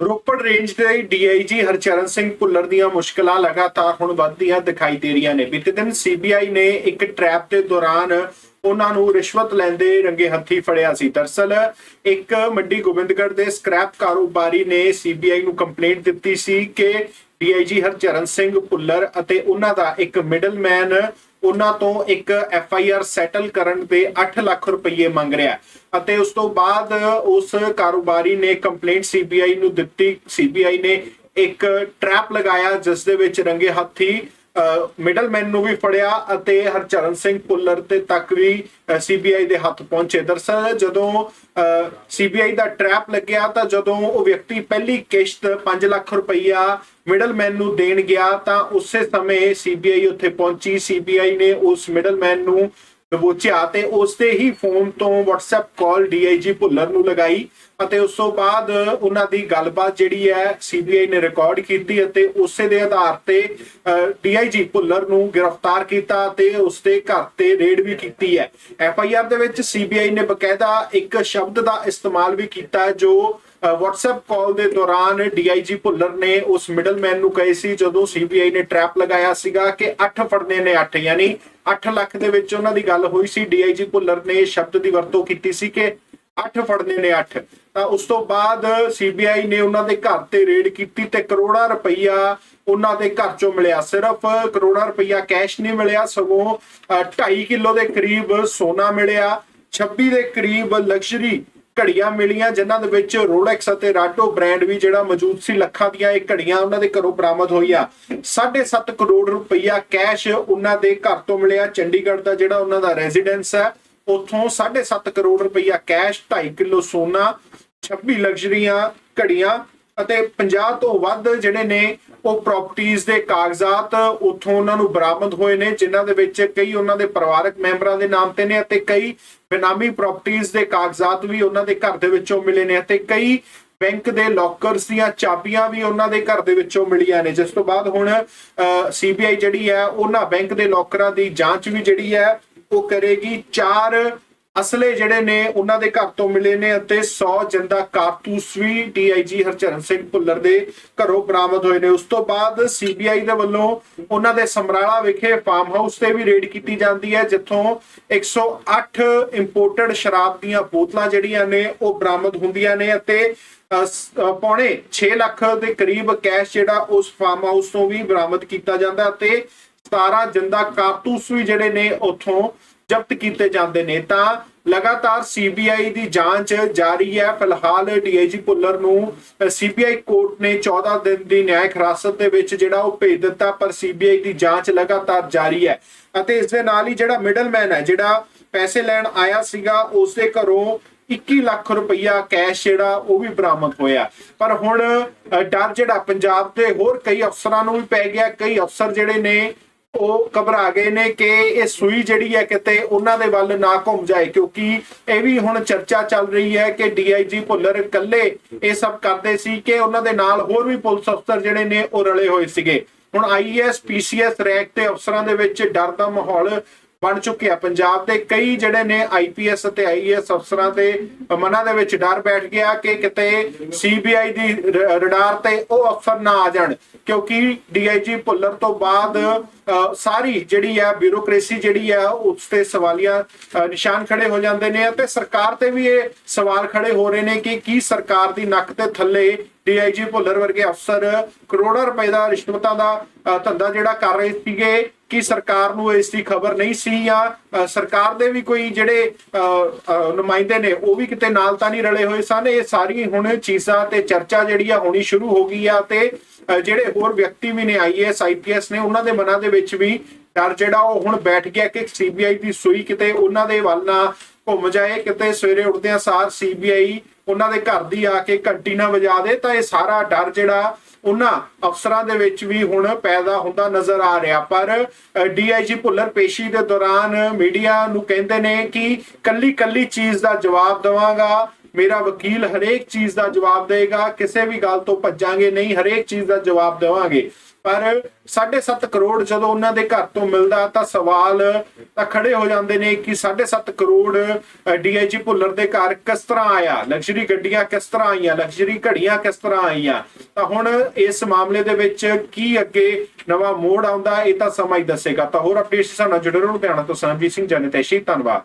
Ropar range ਦੇ DIG Harcharan Singh Bhullar ਦੀਆਂ ਮੁਸ਼ਕਲਾਂ ਲਗਾਤਾਰ ਹੁਣ ਵੱਧਦੀਆਂ ਦਿਖਾਈ ਦੇ ਰਹੀਆਂ ਨੇ। ਬੀਤੇ ਦਿਨ ਸੀਬੀਆਈ ਨੇ ਇੱਕ ਟਰੈਪ ਦੇ ਦੌਰਾਨ ਉਹਨਾਂ ਨੂੰ ਰਿਸ਼ਵਤ ਲੈਂਦੇ ਰੰਗੇ ਹੱਥੀ ਫੜਿਆ ਸੀ। ਦਰਸਲ ਇੱਕ ਮੰਡੀ ਗੋਬਿੰਦਗੜ੍ਹ ਦੇ ਸਕ੍ਰੈਪ ਕਾਰੋਬਾਰੀ ਨੇ ਸੀਬੀਆਈ ਨੂੰ ਕੰਪਲੇਂਟ ਦਿੱਤੀ ਸੀ ਕਿ ਡੀਆਈਜੀ ਹਰਚਰਨ ਸਿੰਘ ਭੁੱਲਰ ਅਤੇ ਉਹਨਾਂ ਦਾ ਇੱਕ ਮਿਡਲਮੈਨ ਉਹਨਾਂ ਤੋਂ ਇੱਕ ਐਫ ਆਈ ਆਰ ਸੈਟਲ ਕਰਨ ਤੇ 8 ਲੱਖ ਰੁਪਏ ਮੰਗ ਰਿਹਾ ਅਤੇ ਉਸ ਤੋਂ ਬਾਅਦ ਉਸ ਕਾਰੋਬਾਰੀ ਨੇ ਕੰਪਲੇਂਟ ਸੀਬੀਆਈ ਨੂੰ ਦਿੱਤੀ। ਸੀਬੀਆਈ ਨੇ ਇੱਕ ਟਰੈਪ ਲਗਾਇਆ, ਜਿਸ ਦੇ ਵਿੱਚ ਰੰਗੇ ਹੱਥੀ ਮਿਡਲਮੈਨ ਨੂੰ ਵੀ ਫੜਿਆ ਅਤੇ ਹਰਚਰਨ ਸਿੰਘ ਪੁੱਲਰ ਤੇ ਤੱਕ ਵੀ ਸੀਬੀਆਈ ਦੇ ਹੱਥ ਪਹੁੰਚੇ। ਦਰਸਲ ਜਦੋਂ ਸੀਬੀਆਈ ਦਾ ਟਰੈਪ ਲੱਗਿਆ ਤਾਂ ਜਦੋਂ ਉਹ ਵਿਅਕਤੀ ਪਹਿਲੀ ਕਿਸ਼ਤ 5 ਲੱਖ ਰੁਪਈਆ ਮਿਡਲਮੈਨ ਨੂੰ ਦੇਣ ਗਿਆ ਤਾਂ ਉਸੇ ਸਮੇਂ ਸੀਬੀਆਈ ਉੱਥੇ ਪਹੁੰਚੀ। ਸੀਬੀਆਈ ਨੇ ਉਸ ਮਿਡਲਮੈਨ ਨੂੰ ਦਬੋਚਿਆ ਤੇ ਉਸ ਦੇ ਹੀ ਫੋਨ ਤੋਂ WhatsApp ਕਾਲ DIG ਭੁੱਲਰ ਨੂੰ ਲਗਾਈ। ਅਤੇ ਉਸ ਤੋਂ ਬਾਅਦ ਉਹਨਾਂ ਦੀ ਗੱਲਬਾਤ ਜਿਹੜੀ ਹੈ CBI ਨੇ ਰਿਕਾਰਡ ਕੀਤੀ ਅਤੇ ਉਸੇ ਦੇ ਆਧਾਰ ਤੇ DIG ਭੁੱਲਰ ਨੂੰ ਗ੍ਰਿਫਤਾਰ ਕੀਤਾ ਅਤੇ ਉਸ ਦੇ ਘਰ ਤੇ ਰੇਡ ਵੀ ਕੀਤੀ ਹੈ। FIR ਦੇ ਵਿੱਚ CBI ਨੇ ਬਕਾਇਦਾ ਇੱਕ ਸ਼ਬਦ ਦਾ ਇਸਤੇਮਾਲ ਵੀ ਕੀਤਾ ਹੈ ਜੋ ਅ, WhatsApp ਕਾਲ ਦੇ ਦੌਰਾਨ DIG ਭੁੱਲਰ ਨੇ ਉਸ ਮਿਡਲਮੈਨ ਨੂੰ ਕਹੇ ਸੀ ਜਦੋਂ CBI ਨੇ ਟਰੈਪ ਲਗਾਇਆ ਸੀਗਾ ਕਿ 8 ਫੜਨੇ ਨੇ 8 ਯਾਨੀ 8 ਲੱਖ ਦੇ ਵਿੱਚ ਉਹਨਾਂ ਦੀ ਗੱਲ ਹੋਈ ਸੀ। DIG ਭੁੱਲਰ ਨੇ ਸ਼ਬਦ ਦੀ ਵਰਤੋਂ ਕੀਤੀ ਸੀ ਕਿ 8 ਫੜਨੇ ਨੇ 8 ਤਾਂ ਉਸ ਤੋਂ ਬਾਅਦ CBI ਨੇ ਉਹਨਾਂ ਦੇ ਘਰ ਤੇ ਰੇਡ ਕੀਤੀ ਤੇ ਕਰੋੜਾਂ ਰੁਪਈਆ ਉਹਨਾਂ ਦੇ ਘਰ ਚੋਂ ਮਿਲਿਆ। ਸਿਰਫ ਕਰੋੜਾਂ ਰੁਪਈਆ ਕੈਸ਼ ਨਹੀਂ ਮਿਲਿਆ, ਸਗੋਂ 2.5 ਕਿਲੋ ਦੇ ਕਰੀਬ ਸੋਨਾ ਮਿਲਿਆ 26 ਦੇ ਕਰੀਬ ਲਗਜ਼ਰੀ ਘੜੀਆਂ ਮਿਲੀਆਂ, ਜਿਨ੍ਹਾਂ ਦੇ ਵਿੱਚ ਰੋਲੈਕਸ ਅਤੇ ਰਾਟੋ ਬ੍ਰਾਂਡ ਵੀ ਜਿਹੜਾ ਮੌਜੂਦ ਸੀ, ਲੱਖਾਂ ਦੀਆਂ ਇਹ ਘੜੀਆਂ ਉਹਨਾਂ ਦੇ ਘਰੋਂ ਬਰਾਮਦ ਹੋਈਆਂ। 7.5 ਕਰੋੜ ਰੁਪਈਆ ਕੈਸ਼ ਉਹਨਾਂ ਦੇ ਘਰ ਤੋਂ ਮਿਲਿਆ। ਚੰਡੀਗੜ੍ਹ ਦਾ ਜਿਹੜਾ ਉਹਨਾਂ ਦਾ ਰੈਜ਼ੀਡੈਂਸ ਹੈ ਉੱਥੋਂ 7.5 ਕਰੋੜ ਰੁਪਈਆ ਕੈਸ਼ 2.5 ਕਿਲੋ ਸੋਨਾ 26 ਲਗਜ਼ਰੀਆਂ ਘੜੀਆਂ ਅਤੇ 50 ਤੋਂ ਵੱਧ ਜਿਹੜੇ ਨੇ ਉਹ ਪ੍ਰਾਪਰਟੀਆਂ ਦੇ ਕਾਗਜ਼ਾਤ ਉੱਥੋਂ ਉਹਨਾਂ ਨੂੰ ਬਰਾਮਦ ਹੋਏ ਨੇ, ਜਿਨ੍ਹਾਂ ਦੇ ਵਿੱਚ ਕਈ ਉਹਨਾਂ ਦੇ ਪਰਿਵਾਰਕ ਮੈਂਬਰਾਂ ਦੇ ਨਾਮ ਤੇ ਨੇ ਅਤੇ ਕਈ ਬੇਨਾਮੀ ਪ੍ਰਾਪਰਟੀਆਂ ਦੇ ਕਾਗਜ਼ਾਤ ਵੀ ਉਹਨਾਂ ਦੇ ਘਰ ਦੇ ਵਿੱਚੋਂ ਮਿਲੇ ਨੇ ਅਤੇ ਕਈ ਬੈਂਕ ਦੇ ਲੋਕਰਸ ਦੀਆਂ ਚਾਬੀਆਂ ਵੀ ਉਹਨਾਂ ਦੇ ਘਰ ਦੇ ਵਿੱਚੋਂ ਮਿਲੀਆਂ ਨੇ। ਜਿਸ ਤੋਂ ਬਾਅਦ ਹੁਣ ਸੀਬੀਆਈ ਜਿਹੜੀ ਹੈ, ਉਹਨਾਂ ਬੈਂਕ ਦੇ ਲੋਕਰਾਂ ਦੀ ਜਾਂਚ ਵੀ ਜਿਹੜੀ ਹੈ ਉਹ ਕਰੇਗੀ। ਚਾਰ ਅਸਲੇ ਜਿਹੜੇ ਨੇ ਉਹਨਾਂ ਦੇ ਘਰ ਤੋਂ ਮਿਲੇ ਨੇ ਅਤੇ 100 ਜਿੰਦਾ ਕਾਰਤੂਸ ਵੀ ਡੀਆਈਜੀ ਹਰਚਰਨ ਸਿੰਘ ਭੁੱਲਰ ਦੇ ਘਰੋਂ ਬਰਾਮਦ ਹੋਏ ਨੇ। ਉਸ ਤੋਂ ਬਾਅਦ ਸੀਬੀਆਈ ਦੇ ਵੱਲੋਂ ਉਹਨਾਂ ਦੇ ਸਮਰਾਲਾ ਵਿਖੇ ਫਾਰਮ ਹਾਊਸ ਤੇ ਵੀ ਰੇਡ ਕੀਤੀ ਜਾਂਦੀ ਹੈ ਜਿੱਥੋਂ 108 ਇੰਪੋਰਟਡ ਸ਼ਰਾਬ ਦੀਆਂ ਬੋਤਲਾਂ ਜਿਹੜੀਆਂ ਨੇ ਉਹ ਬਰਾਮਦ ਹੁੰਦੀਆਂ ਨੇ ਅਤੇ ਅ, ਪੌਣੇ 6 ਲੱਖ ਦੇ ਕਰੀਬ ਕੈਸ਼ ਜਿਹੜਾ ਉਸ ਫਾਰਮ ਹਾਊਸ ਤੋਂ ਵੀ ਬਰਾਮਦ ਕੀਤਾ ਜਾਂਦਾ ਅਤੇ 17 ਜਿੰਦਾ ਕਾਰਤੂਸ ਵੀ ਜਿਹੜੇ ਨੇ ਉੱਥੋਂ ਜ਼ਬਤ ਕੀਤੇ ਜਾਂਦੇ ਨੇ। ਤਾਂ ਲਗਾਤਾਰ ਸੀਬੀਆਈ ਦੀ ਜਾਂਚ ਜਾਰੀ ਹੈ। ਫਿਲਹਾਲ ਡੀਆਈਜੀ ਭੁੱਲਰ ਨੂੰ ਸੀਬੀਆਈ ਕੋਰਟ ਨੇ 14 ਦਿਨ ਦੀ ਨਿਆਇਕ ਹਿਰਾਸਤ ਦੇ ਵਿੱਚ ਜਿਹੜਾ ਉਹ ਭੇਜ ਦਿੱਤਾ, ਪਰ ਸੀਬੀਆਈ ਦੀ ਜਾਂਚ ਲਗਾਤਾਰ ਜਾਰੀ ਹੈ। ਅਤੇ ਇਸ ਦੇ ਨਾਲ ਹੀ ਜਿਹੜਾ ਮਿਡਲਮੈਨ ਹੈ, ਜਿਹੜਾ ਪੈਸੇ ਲੈਣ ਆਇਆ ਸੀਗਾ ਉਸ ਦੇ ਘਰੋਂ 21 ਲੱਖ ਰੁਪਈਆ ਕੈਸ਼ ਜਿਹੜਾ, ਉਹ ਵੀ ਬਰਾਮਦ ਹੋਇਆ। ਪਰ ਹੁਣ ਡਰ ਜਿਹੜਾ ਪੰਜਾਬ ਦੇ ਹੋਰ ਕਈ ਅਫਸਰਾਂ ਨੂੰ ਵੀ ਪੈ ਗਿਆ। ਕਈ ਅਫਸਰ ਜਿਹੜੇ ਨੇ ਉਹ ਘਬਰਾ ਗਏ ਨੇ ਕਿ ਇਹ ਸੂਈ ਜਿਹੜੀ ਹੈ ਕਿਤੇ ਉਹਨਾਂ ਦੇ ਵੱਲ ਨਾ ਘੁੰਮ ਜਾਏ, ਕਿਉਂਕਿ ਇਹ ਵੀ ਹੁਣ ਚਰਚਾ ਚੱਲ ਰਹੀ ਹੈ ਕਿ ਡੀਆਈਜੀ ਭੁੱਲਰ ਇਕੱਲੇ ਇਹ ਸਭ ਕਰਦੇ ਸੀ ਕਿ ਉਹਨਾਂ ਦੇ ਨਾਲ ਹੋਰ ਵੀ ਪੁਲਿਸ ਅਫਸਰ ਜਿਹੜੇ ਨੇ ਉਹ ਰਲੇ ਹੋਏ ਸੀਗੇ। ਹੁਣ ਆਈਐਸ ਪੀਸੀਐਸ ਰੈਂਕ ਤੇ ਅਫਸਰਾਂ ਦੇ ਵਿੱਚ ਡਰ ਦਾ ਮਾਹੌਲ ਬਣ ਚੁੱਕਿਆ। ਪੰਜਾਬ ਦੇ ਕਈ ਜਿਹੜੇ ਨੇ ਆਈਪੀਐਸ ਅਤੇ ਆਈਏਐਸ ਅਫਸਰਾਂ ਦੇ ਮਨਾਂ ਦੇ ਵਿੱਚ ਡਰ ਬੈਠ ਗਿਆ ਕਿ ਕਿਤੇ ਸੀਬੀਆਈ ਦੀ ਰਡਾਰ ਤੇ ਉਹ ਅਫਸਰ ਨਾ ਆ ਜਾਣ, ਕਿਉਂਕਿ ਡੀਆਈਜੀ ਭੁੱਲਰ ਤੋਂ ਬਾਅਦ ਸਾਰੀ ਜਿਹੜੀ ਹੈ ਬਿਊਰੋਕ੍ਰੇਸੀ ਜਿਹੜੀ ਹੈ ਉਸ ਤੇ ਸਵਾਲੀਆ ਨਿਸ਼ਾਨ ਖੜੇ ਹੋ ਜਾਂਦੇ ਨੇ ਅਤੇ ਸਰਕਾਰ ਤੇ ਵੀ ਇਹ ਸਵਾਲ ਖੜੇ ਹੋ ਰਹੇ ਨੇ ਕਿ ਕੀ ਸਰਕਾਰ ਦੀ ਨੱਕ ਤੇ ਥੱਲੇ ਡੀਆਈਜੀ ਭੁੱਲਰ ਵਰਗੇ ਅਫਸਰ ਕਰੋੜਾਂ ਰੁਪਏ ਦਾ ਰਿਸ਼ਵਤਾਂ ਦਾ ਧੰਦਾ ਜਿਹੜਾ ਕਰ ਰਹੇ ਸੀਗੇ ਕਿ ਸਰਕਾਰ ਨੂੰ ਇਸ ਦੀ ਖਬਰ ਨਹੀਂ ਸੀ ਜਾਂ ਸਰਕਾਰ ਦੇ ਵੀ ਕੋਈ ਜਿਹੜੇ ਅ, ਨੁਮਾਇੰਦੇ ਨੇ ਉਹ ਵੀ ਕਿਤੇ ਨਾਲ ਤਾਂ ਨਹੀਂ ਰਲੇ ਹੋਏ ਸਨ। ਇਹ ਸਾਰੀ ਹੁਣ ਚੀਜ਼ਾਂ ਤੇ ਚਰਚਾ ਜਿਹੜੀ ਆ ਹੋਣੀ ਸ਼ੁਰੂ ਹੋ ਗਈ ਆ ਤੇ ਜਿਹੜੇ ਹੋਰ ਵਿਅਕਤੀ ਵੀ ਨੇ ਆਈਏਐਸ ਆਈਪੀਐਸ ਨੇ, ਉਹਨਾਂ ਦੇ ਮਨਾਂ ਦੇ ਵਿੱਚ ਵੀ ਡਰ ਜਿਹੜਾ ਉਹ ਹੁਣ ਬੈਠ ਗਿਆ ਕਿ ਸੀਬੀਆਈ ਦੀ ਸੂਈ ਕਿਤੇ ਉਹਨਾਂ ਦੇ ਵੱਲ ਨਾ ਘੁੰਮ ਜਾਏ, ਕਿਤੇ ਸਵੇਰੇ ਉੱਠਦਿਆਂ ਸਾਰ ਸੀਬੀਆਈ ਉਹਨਾਂ ਦੇ ਘਰ ਦੀ ਆ ਕੇ ਘੰਟੀ ਨਾ ਵਜਾ ਦੇ, ਤਾਂ ਇਹ ਸਾਰਾ ਡਰ ਜਿਹੜਾ ਉਹਨਾਂ ਅਫਸਰਾਂ ਦੇ ਵਿੱਚ ਵੀ ਹੁਣ ਪੈਦਾ ਹੁੰਦਾ ਨਜ਼ਰ ਆ ਰਿਹਾ। ਪਰ ਡੀਆਈਜੀ ਭੁੱਲਰ ਪੇਸ਼ੀ ਦੇ ਦੌਰਾਨ ਮੀਡੀਆ ਨੂੰ ਕਹਿੰਦੇ ਨੇ ਕਿ ਕੱਲੀ ਕੱਲੀ ਚੀਜ਼ ਦਾ ਜਵਾਬ ਦਵਾਂਗਾ। ਮੇਰਾ ਵਕੀਲ ਹਰੇਕ ਚੀਜ਼ ਦਾ ਜਵਾਬ ਦੇਗਾ, ਕਿਸੇ ਵੀ ਗੱਲ ਤੋਂ ਭੱਜਾਂਗੇ ਨਹੀਂ, ਹਰੇਕ ਚੀਜ਼ ਦਾ ਜਵਾਬ ਦੇਵਾਂਗੇ। ਪਰ 7.5 ਕਰੋੜ ਜਦੋਂ ਉਹਨਾਂ ਦੇ ਘਰ ਤੋਂ ਮਿਲਦਾ ਤਾਂ ਸਵਾਲ ਤਾਂ ਖੜੇ ਹੋ ਜਾਂਦੇ ਨੇ ਕਿ 7.5 ਕਰੋੜ ਡੀਆਈਜੀ ਭੁੱਲਰ ਦੇ ਘਰ ਕਿਸ ਤਰ੍ਹਾਂ ਆਇਆ? ਲਗਜ਼ਰੀ ਗੱਡੀਆਂ ਕਿਸ ਤਰ੍ਹਾਂ ਆਈਆਂ? ਲਗਜ਼ਰੀ ਘੜੀਆਂ ਕਿਸ ਤਰ੍ਹਾਂ ਆਈਆਂ? ਤਾਂ ਹੁਣ ਇਸ ਮਾਮਲੇ ਦੇ ਵਿੱਚ ਕੀ ਅੱਗੇ ਨਵਾਂ ਮੋੜ ਆਉਂਦਾ, ਇਹ ਤਾਂ ਸਮਾਂ ਹੀ ਦੱਸੇਗਾ। ਤਾਂ ਹੋਰ ਅਪਡੇਟਸ ਸਾਨੂੰ ਜੁੜੇ ਰਹੋ ਲੁਧਿਆਣਾ ਤੋਂ ਸੰਜੀਤ ਸਿੰਘ, ਜਨਤੇਸ਼ੀ। ਧੰਨਵਾਦ।